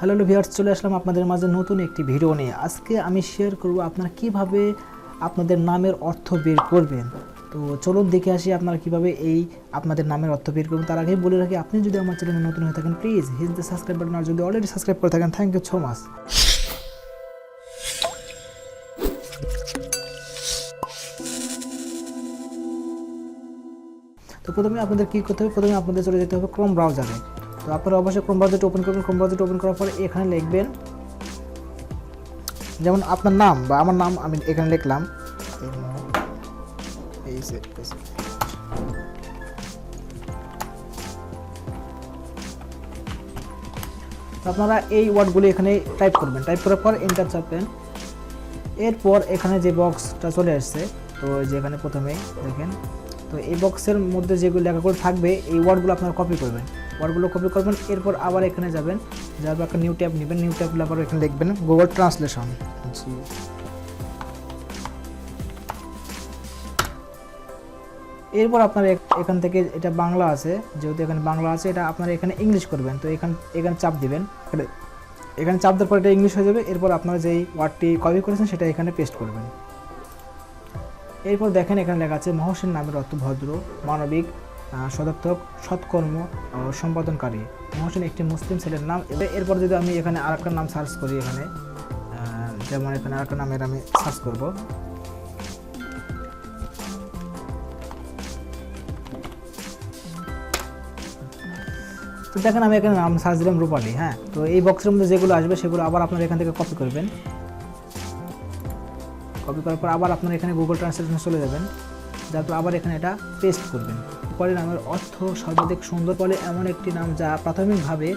Hello viewers, চলে আসলাম আপনাদের মাঝে নতুন একটি ভিডিও নিয়ে। আজকে আমি শেয়ার করব আপনারা কীভাবে আপনাদের নামের অর্থ বের করবেন। তো চলুন দেখে আসি আপনারা কীভাবে এই আপনাদের নামের অর্থ বের করবেন। তার আগেই বলে রাখি, আপনি যদি আমার চ্যানেলে নতুন হয়ে থাকেন please hit the subscribe button আর যদি অলরেডি সাবস্ক্রাইব করে থাকেন থ্যাংক ইউ সো মাচ তো প্রথমে আপনাদের কী করতে হবে? প্রথমে আপনাদের চলে যেতে হবে ক্রোম ব্রাউজারে তো আপনারা অবশ্যই ক্রোম ব্রাউজারটা ওপেন করবেন। ক্রোম ব্রাউজারটা ওপেন করার পরে এখানে লিখবেন, যেমন আপনার নাম বা আমার নাম আমি এখানে লিখলাম। আপনারা এই ওয়ার্ডগুলি এখানে টাইপ করবেন। টাইপ করার পর এন্টার চাপবেন। এরপর এখানে যে বক্সটা চলে আসছে, তো এই যে এখানে প্রথমে দেখেন, তো এই বক্সের মধ্যে যেগুলো লেখাগুলো থাকবে, এই ওয়ার্ডগুলো আপনারা কপি করবেন। ওয়ার্ডগুলো কপি করবেন এরপর আবার এখানে যাবেন। যার পর একটা নিউ ট্যাব নেবেন নিউ ট্যাব আবার এখানে লিখবেন গুগল ট্রান্সলেশন এরপর আপনার এখান থেকে এটা বাংলা আছে যেহেতু এখানে বাংলা আছে এটা আপনারা এখানে ইংলিশ করবেন। তো এখান এখানে চাপ দিবেন। এখানে- চাপ দেওয়ার পর এটা ইংলিশ হয়ে যাবে। এরপর আপনারা যেই ওয়ার্ডটি কপি করেছেন সেটা এখানে পেস্ট করবেন। এরপর দেখেন এখানে লেখা আছে মহসিন নামের অর্থ ভদ্র মানবিক সদার্থক, সৎকর্ম সম্পাদনকারী। মহসিন একটি মুসলিম ছেলের নাম। এরপর যদি আমি এখানে আর একটা নাম সার্চ করি এখানে যেমন এখানে আর একটা নামের আমি সার্চ করব। তো দেখেন আমি এখানে নাম সার্চ দিলাম রূপালী হ্যাঁ? তো এই বক্সের মধ্যে যেগুলো আসবে সেগুলো আবার আপনারা এখান থেকে কপি করবেন। কপি করার পর আবার আপনারা এখানে গুগল ট্রান্সলেশনে চলে যাবেন। তারপর আবার এখানে এটা পেস্ট করবেন। পরে নামের অর্থ সর্বাধিক সুন্দর বলে এমন একটি নাম যা প্রাথমিকভাবে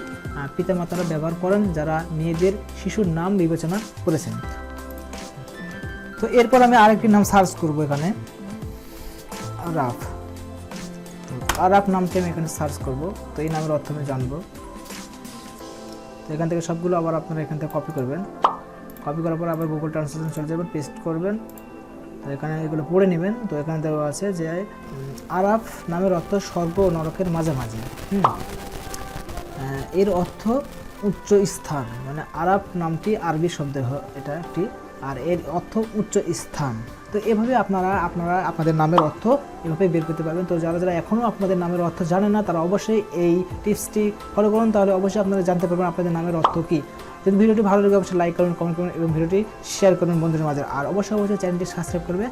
পিতামাতারা ব্যবহার করেন যারা মেয়েদের শিশুর নাম বিবেচনা করেছেন। তো এরপর আমি আরেকটি নাম সার্চ করব এখানে। আরাফ আরাফ নামটি আমি এখানে সার্চ করব। তো এই নামের অর্থ আমি জানব। তো এখান থেকে সবগুলো আবার আপনারা এখান থেকে কপি করবেন। কপি করার পর আবার গুগল ট্রান্সলেশন চলে যাবেন পেস্ট করবেন। তো এখানে এগুলো পড়ে নেবেন। তো এখানে দেওয়া আছে যে আরাফ নামের অর্থ স্বর্গ নরকের মাঝামাঝি। এর অর্থ উচ্চ স্থান। মানে আরাফ নামটি আরবি শব্দ এটা একটি। আর এর অর্থ উচ্চ স্থান। তো এভাবে আপনারা আপনারা আপনাদের নামের অর্থ এভাবে বের করতে পারবেন। তো যারা যারা এখনও আপনাদের নামের অর্থ জানে না, তারা অবশ্যই এই টিপসটি ফলো করুন। তাহলে অবশ্যই আপনারা জানতে পারবেন আপনাদের নামের অর্থ কী। যদি ভিডিওটি ভালো লাগে অবশ্যই লাইক করুন কমেন্ট করুন এবং ভিডিওটি শেয়ার করুন বন্ধুদের মাঝে। আর অবশ্যই অবশ্যই চ্যানেলটি সাবস্ক্রাইব করবে।